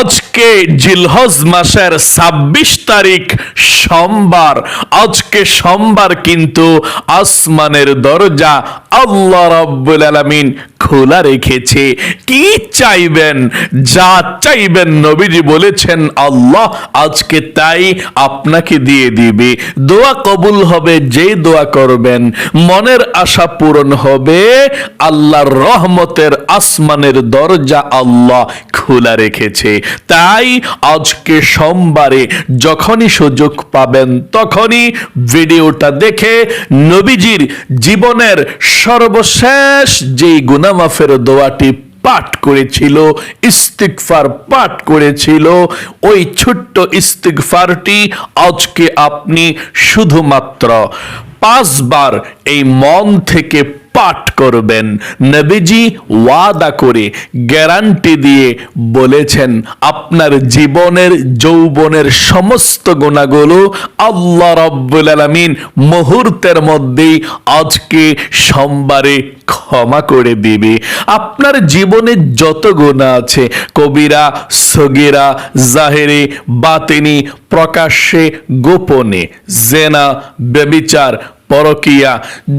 আজকে জিলহজ মাসের ছাব্বিশ তারিখ সোমবার। আজকে সোমবার কিন্তু আসমানের দরজা আল্লাহ রাব্বুল আলামিন খোলা রেখেছে। কি চাইবেন? যা চাইবেন নবীজি বলেছেন, আল্লাহ আজকে তাই আপনাকে দিয়ে দিবে। দোয়া কবুল হবে যে দোয়া করবেন। মনের আশা পূরণ হবে। আল্লাহর রহমতের আসমানের দরজা আল্লাহ খোলা রেখেছে। তাই আজকে সোমবারে যখনই সুযোগ পাবেন তখনই ভিডিওটা দেখে নবীজির জীবনের সর্বশেষ যেই গুনামাফের দোয়াটি পাঠ করেছিল, ইস্তিগফার পাঠ করেছিল, ওই ছোট্ট ইস্তিগফারটি আজকে আপনি শুধুমাত্র পাঁচবার এই মন থেকে পাঠ করবেন। নবীজি ওয়াদা করে গ্যারান্টি দিয়ে বলেছেন, আপনার জীবনের, যৌবনের সমস্ত গুণাগুলো আল্লাহ রব্বুল আলামিন মুহূর্তের মধ্যেই আজকে সোমবারে ক্ষমা করে দিবে। আপনার জীবনে যত গুণা আছে, কবিরা, সগিরা, জাহেরে, বাতিনি, প্রকাশ্যে, গোপনে, জেনা বেবিচার পরকিয়া।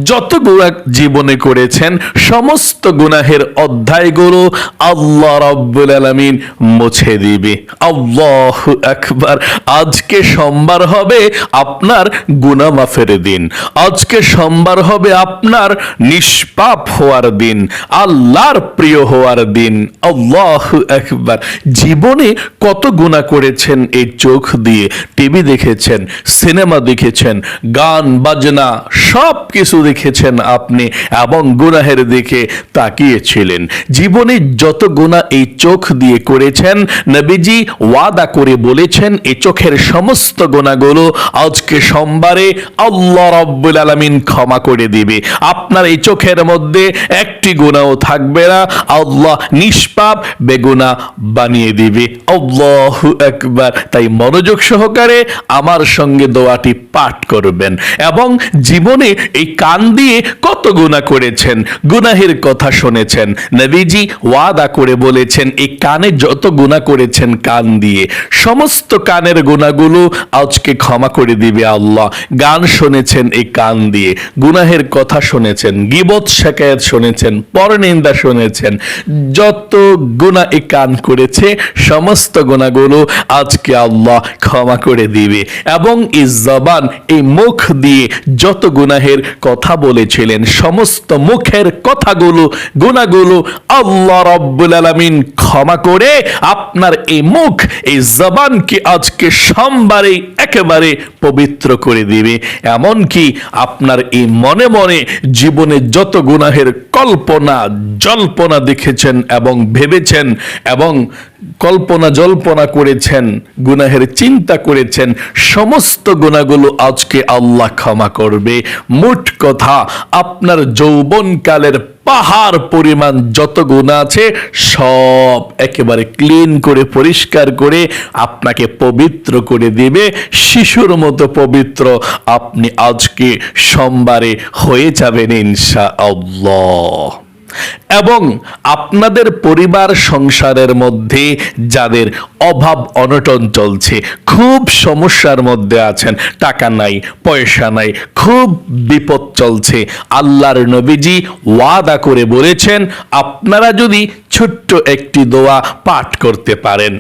যত গুণা জীবনে করেছেন, সমস্ত গুনাহের অধ্যায়গুলো আল্লাহ রব্বুল আলামিন মুছে দিবে। আল্লাহ আকবার। আজকে সোমবার হবে আপনার গুনাহ মাফের দিন। আজকে সোমবার হবে আপনার নিষ্পাপ হওয়ার দিন, আল্লাহর প্রিয় হওয়ার দিন। আল্লাহ আকবার। জীবনে কত গুণা করেছেন এই চোখ দিয়ে? টিভি দেখেছেন, সিনেমা দেখেছেন, গান, বাজনা সব কিছু দেখেছেন আপনি এবং গুনাহের দিকে তাকিয়েছিলেন। জীবনে যত গুণা এই চোখ দিয়ে করেছেন, নবীজি ওয়াদা করে বলেছেন এই চোখের সমস্ত গুণাগুলো আজকে সোমবারে আল্লাহ রব্বুল আলামিন ক্ষমা করে দিবে। আপনার এই চোখের মধ্যে একটি গুণাও থাকবে না, আল্লাহ নিষ্পাপ বেগুনা বানিয়ে দিবে। আল্লাহ একবার তাই মনোযোগ সহকারে আমার সঙ্গে দোয়াটি পাঠ করবেন এবং জীবনে এই কান দিয়ে কত গুণা করেছেন, গুনাহের কথা শুনেছেন। নবীজি ওয়াদা করে বলেছেন, এই কানে যত গুণা করেছেন কান দিয়ে, সমস্ত কানের গুণাগুলো আজকে ক্ষমা করে দিবে আল্লাহ। গান শুনেছেন এই কান দিয়ে, গুনাহের কথা শুনেছেন, গিবত শেখায়ত শুনেছেন, পরনিন্দা শুনেছেন। যত গুণা এই কান করেছে, সমস্ত গুণাগুলো আজকে আল্লাহ ক্ষমা করে দিবে। এবং এই জবান, এই মুখ দিয়ে যত গুনাহের কথা বলেছিলেন, সমস্ত মুখের কথাগুলো, গুণাগুলো আল্লাহ রব্বুল আলামিন ক্ষমা করে আপনার এই মুখ, এই জবানকে আজকে সোমবারে একেবারে পবিত্র করে দিবে। এমনকি আপনার এই মনে মনে জীবনে যত গুনাহের কল্পনা, জল্পনা দেখেছেন এবং ভেবেছেন এবং কল্পনা জল্পনা করেছেন, গুনাহের চিন্তা করেছেন, সমস্ত গুণাগুলো আজকে আল্লাহ ক্ষমা করবে। মোট কথা, আপনার যৌবনকালের পাহাড় পরিমাণ যত গুণা আছে, সব একেবারে ক্লিন করে, পরিষ্কার করে আপনাকে পবিত্র করে দিবে। শিশুর মতো পবিত্র আপনি আজকে সোমবারে হয়ে যাবেন ইনশা আল্লাহ এবং আপনাদের পরিবার সংসারের মধ্যে যাদের অভাব অনটন চলছে, খুব সমস্যার মধ্যে আছেন, টাকা নাই, পয়সা নাই, খুব বিপদ চলছে। আল্লাহর নবীজি ওয়াদা করে বলেছেন, আপনারা যদি ছোট্ট একটি দোয়া পাঠ করতে পারেন।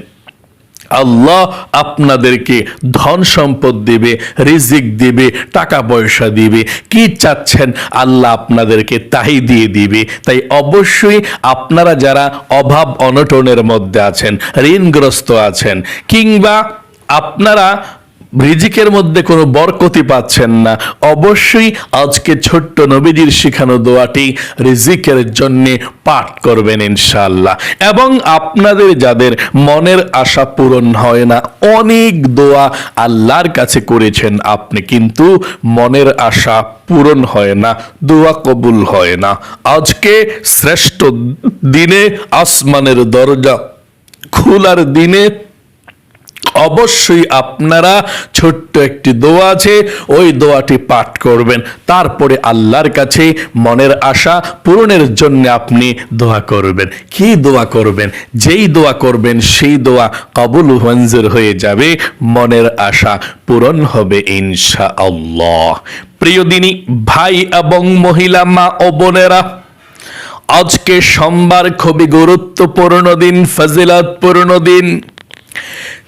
আল্লাহ আপনাদেরকে ধন সম্পদ দেবে, রিজিক দেবে, টাকা পয়সা দিবে। কি চাচ্ছেন? আল্লাহ আপনাদেরকে তাই দিয়ে দিবে। তাই অবশ্যই আপনারা যারা অভাব অনটনের মধ্যে আছেন, ঋণগ্রস্ত আছেন, কিংবা আপনারা রিজিকের মধ্যে কোনো বরকতি পাচ্ছেন না। অবশ্যই আজকে ছোট্ট নবীজির শিখানো দোয়াটি রিজিকের জন্য পাঠ করবেন ইনশাআল্লাহ। এবং আপনাদের যাদের মনের আশা পূরণ হয় না, অনেক দোয়া আল্লাহর কাছে করেছেন আপনি, কিন্তু মনের আশা পূরণ হয় না, দোয়া কবুল হয় না। আজকে শ্রেষ্ঠ দিনে আসমানের দরজা, খোলার দিনে অবশ্যই আপনারা ছোট্ট একটি দোয়া আছে, ওই দোয়াটি পাঠ করবেন। তারপরে আল্লাহর কাছে মনের আশা পূরণের জন্য আপনি দোয়া করবেন। কি দোয়া করবেন? যেই দোয়া করবেন, সেই দোয়া কবুল মঞ্জুর হয়ে যাবে, মনের আশা পূরণ হবে ইনশা আল্লাহ প্রিয় দিনী, ভাই এবং মহিলা, মা ও বোনেরা, আজকে সোমবার খুবই গুরুত্বপূর্ণ দিন, ফজিলাতপূর্ণ দিন।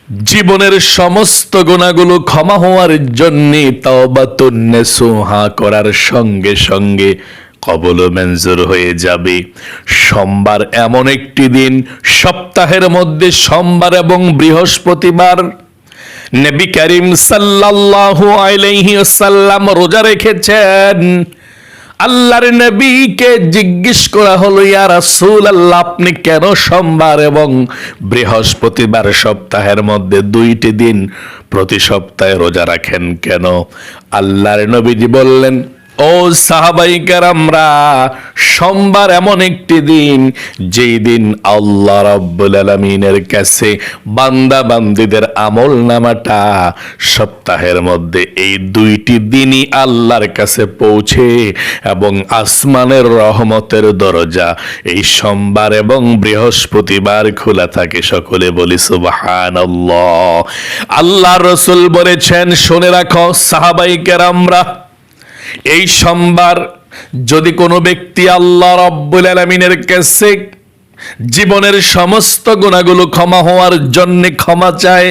জীবনের সমস্ত গুণাগুলো ক্ষমা হওয়ার জন্য তাওবাতুন্নেসুহা করার সঙ্গে সঙ্গে কবল মঞ্জুর হয়ে যাবে। সোমবার এমন একটি দিন, সপ্তাহের মধ্যে সোমবার এবং বৃহস্পতিবার নবী করিম সাল্লাল্লাহু আলাইহি রোজা রেখেছেন। আল্লাহর নবীকে জিজ্ঞেস করা হলো, ইয়া রাসূল আল্লাহ আপনি কেন সোমবার এবং বৃহস্পতিবার সপ্তাহের মধ্যে দুইটি দিন প্রতি সপ্তাহে রোজা রাখেন কেন? আল্লাহর নবীজি বললেন ও সাহাবাইকার আমরা সোমবার এমন একটি দিন, যেই দিন আল্লাহ রাব্বুল আলামিনের কাছে বান্দা বান্দিদের আমল নামাটা সপ্তাহের মধ্যে এই দুইটি দিনই আল্লাহর কাছে পৌঁছে এবং আসমানের রহমতের দরজা এই সোমবার এবং বৃহস্পতিবার খোলা থাকে সকলে বলি সুবাহান আল্লাহ রসুল বলেছেন, শুনে রাখো সাহাবাইকার আমরা এই সোমবার যদি কোনো ব্যক্তি আল্লাহ রব্বুল আলমিনের কাছে জীবনের সমস্ত গুণাগুলো ক্ষমা হওয়ার জন্য ক্ষমা চায়,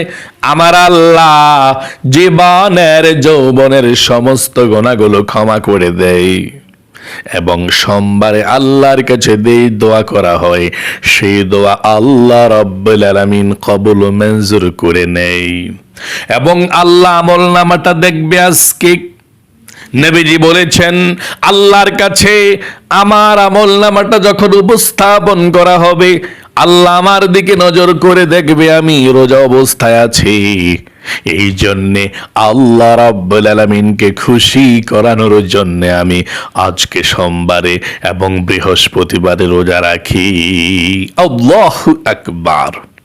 আমার আল্লাহ জীবনের, যৌবনের সমস্ত গুণাগুলো ক্ষমা করে দেয়। এবং সোমবারে আল্লাহর কাছে দেই দোয়া করা হয়, সেই দোয়া আল্লাহ রব্বুল আলামিন কবুল মঞ্জুর করে নেই এবং আল্লাহ আমল নামাটা দেখবে আজকে নবীজি বলেছেন, আল্লাহর কাছে আমার আমল নামাটা যখন উপস্থাপন করা হবে, আল্লাহ আমার দিকে নজর করে দেখবে আমি রোজা অবস্থায় আছি। এই জন্যে আল্লাহ রাব্বুল আলামিনকে খুশি করানোর জন্য আমি আজকে সোমবারে এবং বৃহস্পতিবারে রোজা রাখি। আল্লাহু আকবার।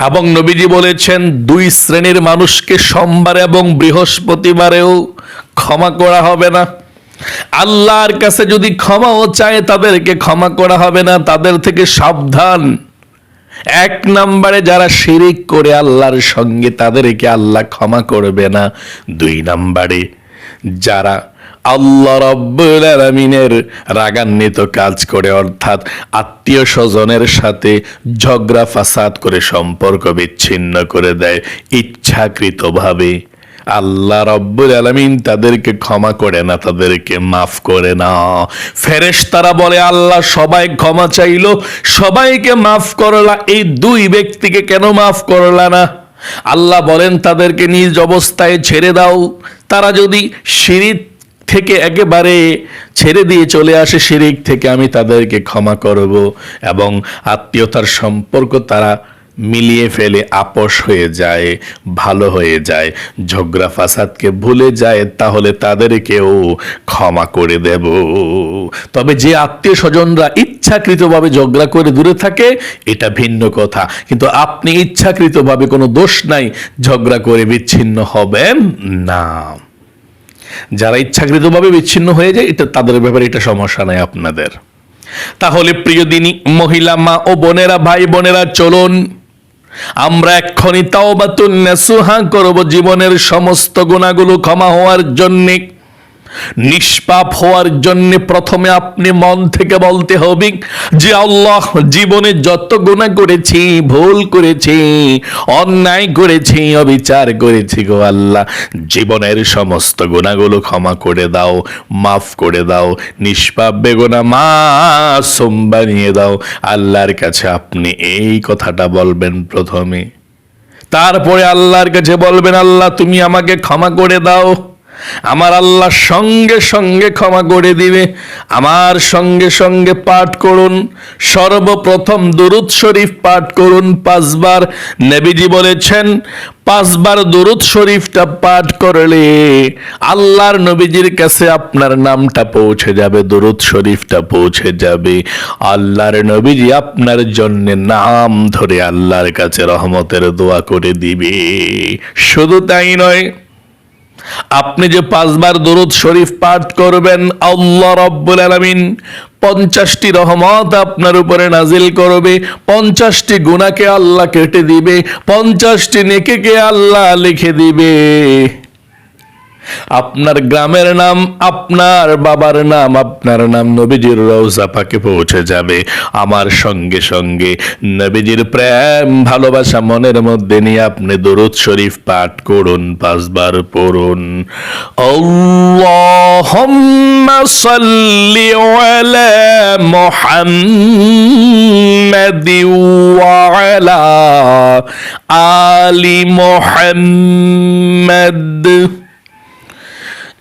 এবং নবীজি বলেছেন, দুই শ্রেণির মানুষকে সোমবার এবং বৃহস্পতিবারেও ক্ষমা করা হবে না। আল্লাহর কাছে যদি ক্ষমাও চায়, তাদেরকে ক্ষমা করা হবে না। তাদের থেকে সাবধান। এক নম্বরে যারা শিরিক করে আল্লাহর সঙ্গে, তাদেরকে আল্লাহ ক্ষমা করবে না। দুই নম্বরে যারা আল্লাহ রব্বুল আলমিনের রাগান্বিত কাজ করে, অর্থাৎ আত্মীয় স্বজনের সাথে ঝগড়া ফাসাদ করে সম্পর্ক বিচ্ছিন্ন করে দেয় ইচ্ছাকৃতভাবে। আল্লাহ রব্বুল আলমিন তাদেরকে ক্ষমা করে না, তাদেরকে মাফ করে না। ফেরেশ তারা বলে, আল্লাহ সবাই ক্ষমা চাইলো, সবাইকে মাফ করলা, এই দুই ব্যক্তিকে কেন মাফ করলা না? আল্লাহ বলেন, তাদেরকে নিজ অবস্থায় ছেড়ে দাও। তারা যদি সিঁড়ির থেকে একেবারে ছেড়ে দিয়ে চলে আসে শিরিক থেকে আমি তাদেরকে ক্ষমা করব এবং আত্মীয়তার সম্পর্ক তারা মিলিয়ে ফেলে আপোষ হয়ে যায়, ভালো হয়ে যায়। ঝগড়া ফাসাদকে ভুলে যায়, তাহলে তাদেরকেও ক্ষমা করে দেব। তবে যে আত্মীয় স্বজনরা ইচ্ছাকৃতভাবে ঝগড়া করে দূরে থাকে, এটা ভিন্ন কথা। কিন্তু আপনি ইচ্ছাকৃতভাবে কোনো দোষ নাই, ঝগড়া করে বিচ্ছিন্ন হবেন না। যারা ইচ্ছাকৃতভাবে বিচ্ছিন্ন হয়ে যায়, এটা তাদের ব্যাপারে এটা সমস্যা নাই আপনাদের। তাহলে প্রিয় দিনী, মহিলা মা ও বোনেরা, ভাই বোনেরা, চলুন। আমরা এক্ষণি তাওবাতুন নাসুহা করব জীবনের সমস্ত গুণাগুলো ক্ষমা হওয়ার জন্যে। নিষ্পাপ হওয়ার জন্য প্রথমে আপনি মন থেকে বলতে হবে যে আল্লাহ জীবনে যত গুণা করেছি, ভুল করেছি, অন্যায় করেছি, অবিচার করেছি গো আল্লাহ। জীবনের সমস্ত গুণাগুলো ক্ষমা করে দাও, মাফ করে দাও, নিষ্পাপ বেগুনা মা বানিয়ে দাও। আল্লাহর কাছে আপনি এই কথাটা বলবেন প্রথমে। তারপরে আল্লাহর কাছে বলবেন, আল্লাহ, তুমি আমাকে ক্ষমা করে দাও। আমার আল্লাহ সঙ্গে সঙ্গে ক্ষমা করে দিবে। আমার সঙ্গে সঙ্গে পাঠ করুন। সর্বপ্রথম দুরুদ শরীফ পাঠ করুন পাঁচবার। নবীজি বলেছেন, পাঁচবার দুরুদ শরীফটা পাঠ করলে আল্লাহর নবীজির কাছে আপনার নামটা পৌঁছে যাবে, দুরুদ শরীফটা পৌঁছে যাবে। আল্লাহর নবীজি আপনার জন্য নাম ধরে আল্লাহর কাছে রহমতের দোয়া করে দিবে। শুধু তাই নয় আপনি যে পাঁচবার দরুদ শরীফ পাঠ করবেন, আল্লাহ রব্বুল আলামিন পঞ্চাশটি রহমত আপনার উপরে নাজিল করবে, পঞ্চাশটি গুণাকে আল্লাহ কেটে দিবে, পঞ্চাশটি নেকেকে আল্লাহ লিখে দিবে। আপনার গ্রামের নাম, আপনার বাবার নাম, আপনার নাম নবীজির রওজা পাকে পৌঁছে যাবে। আমার সঙ্গে সঙ্গে নবীজির প্রেম, ভালোবাসা মনের মধ্যে নিয়ে আপনি দরুদ শরীফ পাঠ করুন, পাঁচবার পড়ুন। আল্লাহুম্মা সাল্লি আলা মুহাম্মাদি ওয়া আলা আলি মুহাম্মাদ।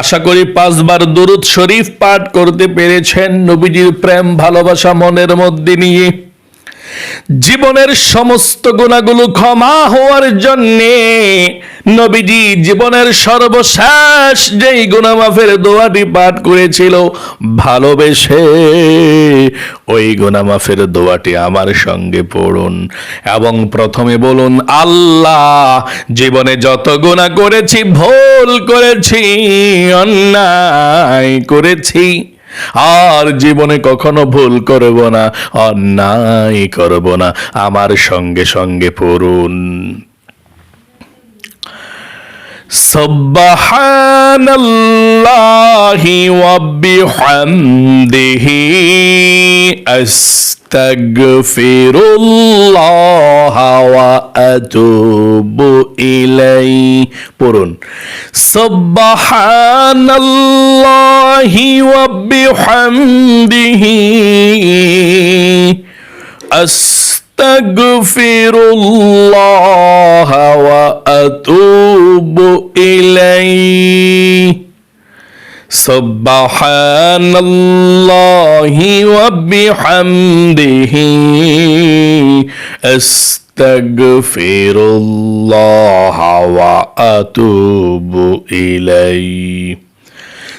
আশা করি পাঁচবার দুরুদ শরীফ পাঠ করতে পেরেছেন। নবীজির প্রেম ভালোবাসা মনের মধ্যে নিয়ে। জীবনের সমস্ত গুণাগুলো ক্ষমা হওয়ার জন্যে নবীজি জীবনের সর্বশেষ যেই গুণামাফের দোয়াটি পাঠ করেছিল, ভালোবেসে ওই গুণামাফের দোয়াটি আমার সঙ্গে পড়ুন এবং প্রথমে বলুন, আল্লাহ, জীবনে যত গুণা করেছি, ভুল করেছি, অন্যায় করেছি। আর জীবনে কখনো ভুল করব না অন্যায় করব না আমার সঙ্গে সঙ্গে পড়ুন। سبحان الله وبحمده. أستغفر الله وأتوب إليه. برون سبحان الله وبحمده. استغفر الله وأتوب إليه. سبحان الله وبحمده. استغفر الله وأتوب إليه.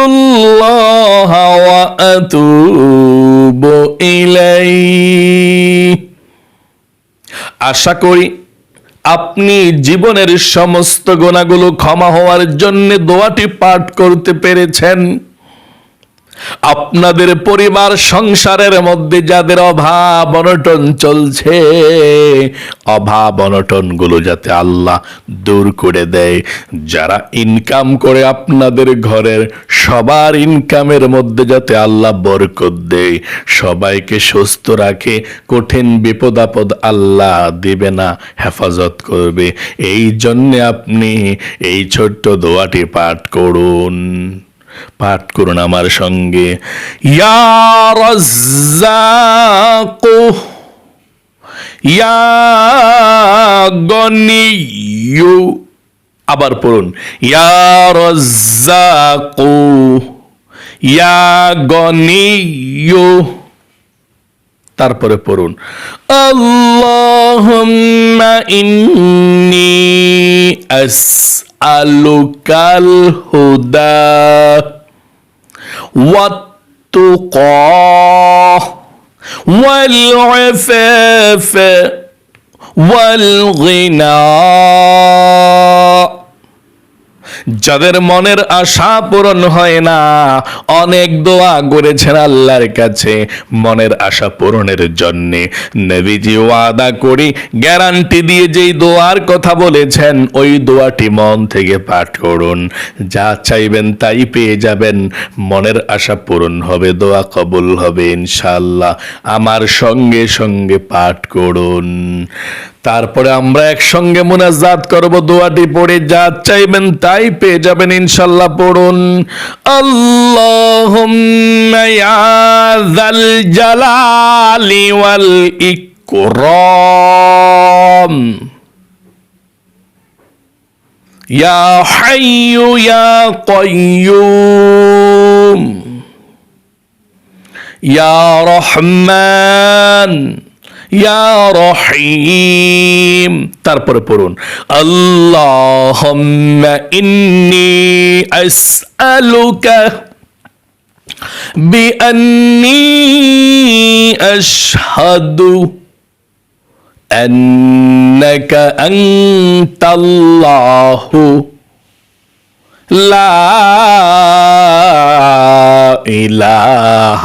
الله وأتوب إليه আশা করি আপনি জীবনের সমস্ত গোনাগুলো ক্ষমা হওয়ার জন্য দোয়াটি পাঠ করতে পেরেছেন আপনাদের পরিবার সংসারের মধ্যে যাদের অভাব অনটন চলছে, অভাব অনটনগুলো যাতে আল্লাহ দূর করে দেয়। যারা ইনকাম করে আপনাদের ঘরের, সবার ইনকামের মধ্যে যাতে আল্লাহ বরকত দেয়। সবাইকে সুস্থ রাখে, কঠিন বিপদ আপদ আল্লাহ দিবে না, হেফাজত করবে। এই জন্যে আপনি এই ছোট্ট দোয়াটি পাঠ করুন। পাঠ করুন আমার সঙ্গে। ইয়া আবার পড়ুন। তারপরে পড়ুন। আল্লাহুম্মা ইন্নি نسألك الهدى والتقى والعفاف والغنى. যাদের মনের আশা পূরণ হয় না, অনেক দোয়া করেছেন আল্লাহর কাছে। মনের আশা পূরণের জন্য নবীজি ওয়াদা করি, গ্যারান্টি দিয়ে যেই দোয়ার কথা বলেছেন, ওই দোয়াটি মন থেকে পাঠ করুন। যা চাইবেন তাই পেয়ে যাবেন। মনের আশা পূরণ হবে, দোয়া কবুল হবে ইনশাল্লাহ আমার সঙ্গে সঙ্গে পাঠ করুন। তারপরে আমরা একসঙ্গে মুনাজাত করব, দোয়াটি পড়ে যা চাইবেন তাই পেয়ে যাবেন ইনশাল্লাহ পড়ুন। আল্লাহুম্মা ইয়া যাল জালালি ওয়াল ইকরাম। ইয়া হাইয়ু ইয়া কাইয়ুম। ইয়া রহমান। ইয়া রহিম তারপরে পড়ুন আল্লাহুম্মা ইন্নি আসআলুকা বিআন্নি আশহাদু أنك أنت الله لا إله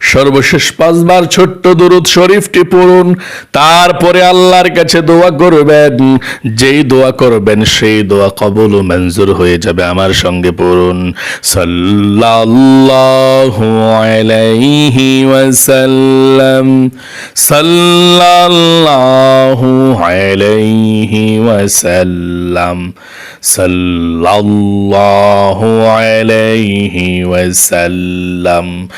সর্বশেষ পাঁচবার ছোট্ট দুরুদ শরীফটি পড়ুন, তারপরে আল্লাহর কাছে দোয়া করবেন। যেই দোয়া করবেন, সেই দোয়া কবল ও মঞ্জুর হয়ে যাবে আমার সঙ্গে পড়ুন। সাল্লাল্লাহু আলাইহি ওয়াসাল্লাম। সাল্লাল্লাহু ওয়াসাল্লাম। ওয়াসাল্লাম।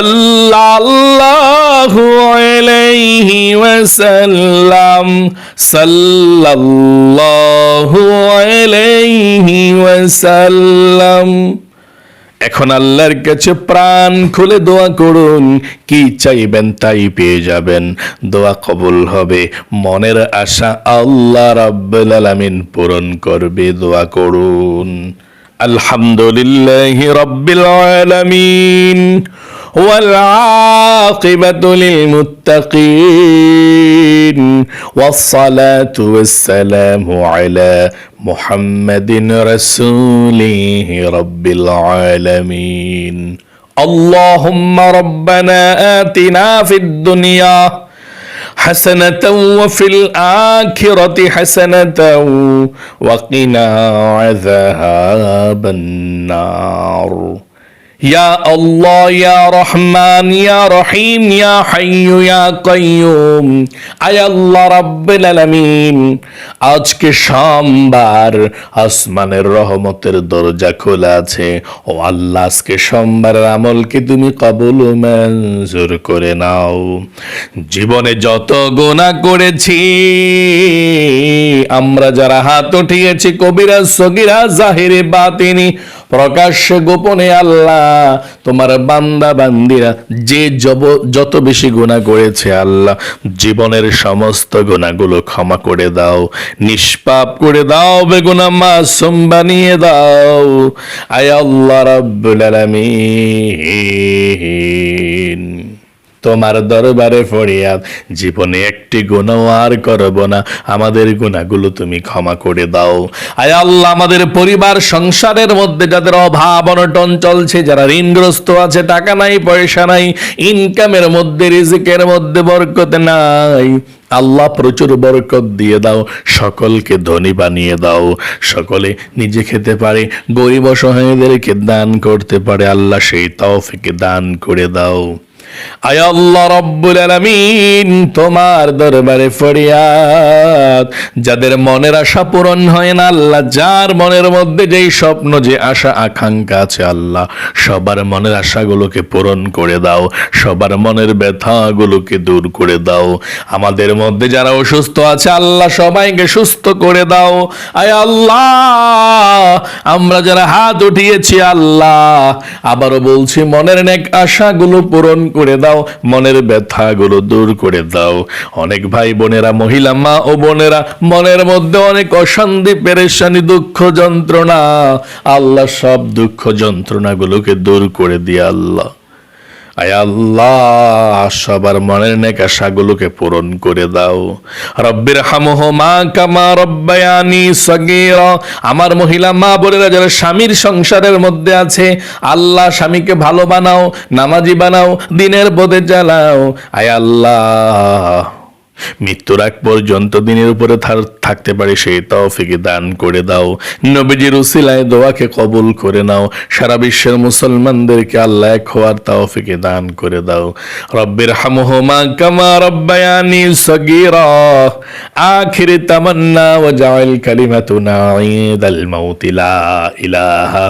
সাল্লাল্লাহু আলাইহি ওয়াসাল্লাম, সাল্লাল্লাহু আলাইহি ওয়াসাল্লাম। এখন আল্লাহর কাছে প্রাণ খুলে দোয়া করুন, কি চাইবেন তাই পেয়ে যাবেন। দোয়া কবুল হবে, মনের আশা আল্লাহ রাব্বুল আলামিন পূরণ করবে, দোয়া করুন। الحمد لله رب العالمين والعاقبة للمتقين والصلاة والسلام على محمد رسوله رب العالمين. اللهم ربنا آتنا في الدنيا حسنة وفي الآخرة حسنة وقنا عذاب النار. يا الله يا رحمن يا رحيم يا حي يا قيوم আয় আল্লাহ রাব্বুল আলামিন আজকে সোমবার আসমানের রহমতের দরজা খোলা আছে ও আল্লাহ আজকে সোমবারের আমলকে তুমি কবুল ও মঞ্জুর করে নাও জীবনে যত গোনা করেছি আমরা যারা হাত উঠিয়েছি কবিরা সগিরা জাহিরে বাতিনি প্রকাশ্যে গোপনে আল্লাহ, তোমার বান্দা বান্দিরা যে জব, যত বেশি গুণা করেছে আল্লাহ, জীবনের সমস্ত গুণাগুলো ক্ষমা করে দাও, নিষ্পাপ করে দাও, বেগুনা মাসুম বানিয়ে দাও। আয় আল্লাহ রাব্বুল আলামিন। তোমার দরবারে ফরিয়াদ। জীবনে একটি গুণও আর করব না। আমাদের গুণাগুলো তুমি ক্ষমা করে দাও। আয় আল্লাহ, আমাদের পরিবার, সংসারের মধ্যে যাদের অভাব, অনটন চলছে, যারা ঋণগ্রস্ত আছে, টাকা নাই, পয়সা নাই ইনকামের মধ্যে, রিজিকের মধ্যে বরকত নাই। আল্লাহ প্রচুর বরকত দিয়ে দাও। সকলকে ধনী বানিয়ে দাও। সকলে নিজে খেতে পারে, গরিব অসহায়দেরকে দান করতে পারে। আল্লাহ সেই তৌফিকে দান করে দাও। আয় আল্লাহ রব্বুল আলামিন তোমার দরবারে ফরিয়াদ। যাদের মনের আশা পূরণ হয় না, আল্লাহ যার মনের মধ্যে যেই স্বপ্ন, যে আশা, আকাঙ্ক্ষা আছে, আল্লাহ সবার মনের আশাগুলোকে পূরণ করে দাও, সবার মনের ব্যথাগুলোকে দূর করে দাও। আমাদের মধ্যে যারা অসুস্থ আছে, আল্লাহ সবাইকে সুস্থ করে দাও। আয় আল্লাহ আমরা যারা হাত উঠিয়েছি, আল্লাহ আবারও বলছি, মনের নেক আশাগুলো পূরণ করে দাও, মনের ব্যথাগুলো দূর করে দাও। অনেক ভাই বোনেরা মহিলা, মা ও বোনেরা, মনের মধ্যে অনেক অশান্তি, পেরেশানি, দুঃখ যন্ত্রণা। আল্লাহ সব দুঃখ যন্ত্রণাগুলোকে দূর করে দিয়ে আল্লাহ। আয় আল্লাহ, সবার মনের নেক আশাগুলোকে পূরণ করে দাও। রব্বির হামহ মা কামা রব্বায়ানি সগীর। আমার মহিলা মা বোনেরা যারা স্বামীর সংসারের মধ্যে আছে, আল্লাহ স্বামীকে ভালো বানাও, নামাজি বানাও, দিনের পথে চালাও। আয় আল্লাহ। মৃত্যুর আগ পর্যন্ত দিনের উপরে থাকতে পারে সেই তৌফিকে দান করে দাও। নবীজির উসিলায় দোয়াকে কবুল করে নাও। সারা বিশ্বের মুসলমানদেরকে আল্লাহ এক হওয়ার তৌফিকে দান করে দাও। রব্বির হামহুমা কামা রব্বায়ানি সগীরা। আখির তামান্না ওয়া জাআল কালিমাতুনা ঈদাল মাউত লা ইলাহা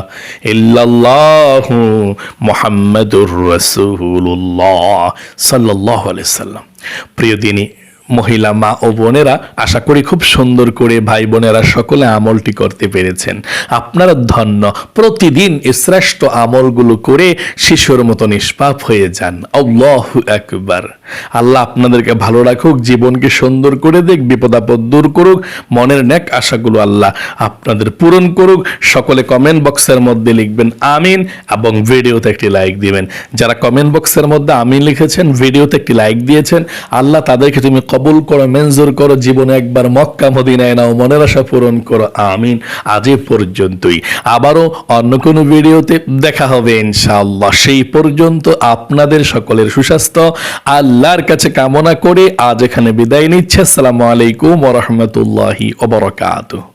ইল্লাল্লাহু মুহাম্মাদুর রাসূলুল্লাহ সাল্লাল্লাহু আলাইহি সাল্লাম। প্রিয় দিনী মহিলা মা ও বোনেরা আশা করি খুব সুন্দর করে ভাই বোনেরা সকলে আমলটি করতে পেরেছেন। আপনারা ধন্য, প্রতিদিন শ্রেষ্ঠ আমলগুলো করে শিশুর মতো নিষ্পাপ হয়ে যান। আল্লাহ একবার আল্লাহ আপনাদেরকে ভালো রাখুক, জীবনকে সুন্দর করে দেখ বিপদ আপদ দূর করুক, মনের ন্যাক আশাগুলো আল্লাহ আপনাদের পূরণ করুক। সকলে কমেন্ট বক্সের মধ্যে লিখবেন, আমিন এবং ভিডিওতে একটি লাইক দিবেন। যারা কমেন্ট বক্সের মধ্যে আমিন লিখেছেন, ভিডিওতে একটি লাইক দিয়েছেন, আল্লাহ তাদেরকে তুমি কবুল করো মেনজুর করো, জীবনে একবার মক্কা, মদিনায় নাও, মনের আশা পূরণ করো, আমিন। আজ পর্যন্তই। আবারও অন্য কোনো ভিডিওতে দেখা হবে ইনশাআল্লাহ। সেই পর্যন্ত আপনাদের সকলের সুস্বাস্থ্য। আল্লাহর কাছে কামনা করে আজ এখানে বিদায় নিচ্ছে। আসসালামু আলাইকুম ওরহমতুল্লাহি ওবরকাত